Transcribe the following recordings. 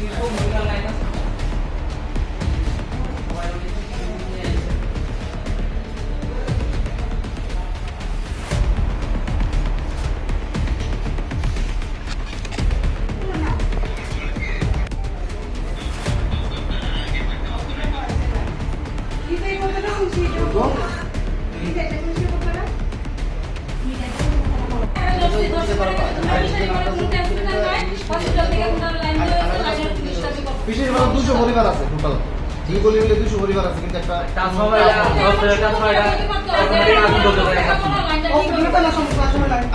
Gracias. বিশেষ ভাবে দুশো পরিবার আছে টোটাল এই গলি মিলে দুশো পরিবার আছে কিন্তু একটা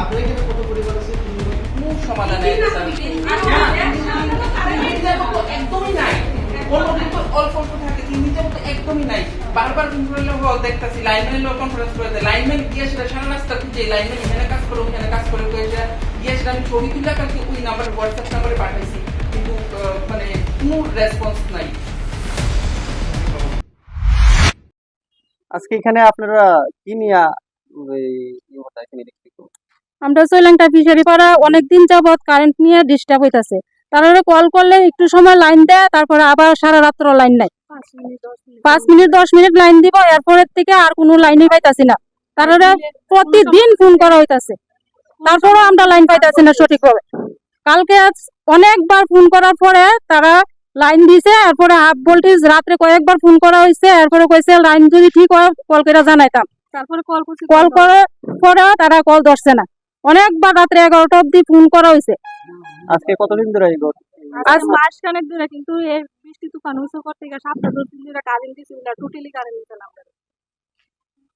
আপনার এখানে কত পরিবার আছে? সমাধানে একদমই নাই। অল্প অল্প থাকে একদমই নাই। বারবার কন্ট্রোল হল দেখতাছি লাইনম্যান লোক কনফারেন্স করে দেয়। লাইনম্যান গিয়ে সেটা সারা রাস্তা খুঁজে লাইনম্যান এখানে কাজ করে ওখানে কাজ করে গিয়ে সেটা আমি ছবি তুলে কালকে ওই নাম্বার হোয়াটসঅ্যাপ নাম্বারে পাঠাইছি। কিন্তু মানে কোনো রেসপন্স নাই আজকে এখানে আপনারা কি নিয়ে আমরা ফিশারি অনেকদিন যাবত কারেন্ট নিয়ে ডিস্টার্ব হইতাছে। তারা কল করলে একটু সময় লাইন দেয়, তারপরে আবার সারা রাত্র লাইন নাই পাঁচ মিনিট, দশ মিনিট লাইন দিব, এরপরের থেকে আর কোনো লাইনই পাইতাছি না। তারা প্রতিদিন ফোন করা হইতাছে। তারপরে আমরা লাইন পাইতাছি না সঠিকভাবে। কালকে আজ অনেকবার ফোন করার পরে তারা লাইন দিছে এরপরে হাফ ভোল্টেজ রাত্রে কয়েকবার ফোন করা হয়েছে এরপরে কইছে লাইন যদি ঠিক হয় কল করে জানাইতাম। তারপরে কল কল করে পরে তারা কল ধরছে না। অনেকবার রাত্রে এগারোটা অব্দি ফোন করা হয়েছে আজকে কতদিন ধরে এই ঘর আজ মাস খানেক ধরে কিন্তু এই বৃষ্টি তুফান হইছে কর থেকে সপ্তাহ দশ দিন ধরে কারেন্ট দিছিল না টোটালি কারেন্ট দিছিল না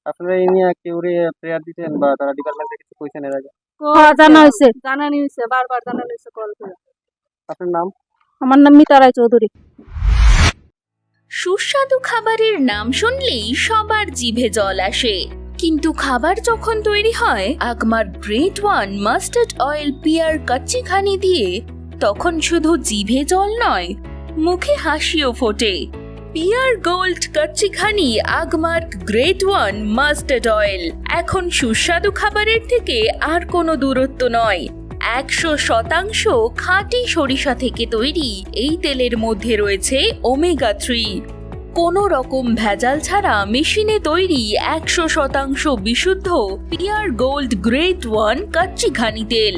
আপনারা এই নিয়ে কেউ প্রেয়ার দিতেন বা তারা ডিপার্টমেন্টে কিছু কইছেন এর আগে? জানা হয়েছে জানানি হয়েছে বারবার জানানি হয়েছে কল করে। আপনার নাম? আমার নাম মিতা রায় চৌধুরী। সুস্বাদু খাবারের নাম শুনলেই সবার জিভে জল আসে। কিন্তু খাবার যখন তৈরি হয় Agmark grade one mustard oil peer কাচ্চিখানি দিয়ে তখন শুধু জিভে জল নয় মুখে হাসিও ফোটে। Peer gold কাচ্চিখানি Agmark grade one mustard oil. এখন সুস্বাদু খাবারের থেকে আর কোনো দূরত্ব নয়। একশো শতাংশ খাঁটি সরিষা থেকে তৈরি এই তেলের মধ্যে রয়েছে ওমেগা থ্রি। কোনো রকম ভেজাল ছাড়া মেশিনে তৈরি একশো শতাংশ বিশুদ্ধ পিয়ার গোল্ড গ্রেট ওয়ান কাচ্চিঘানি তেল।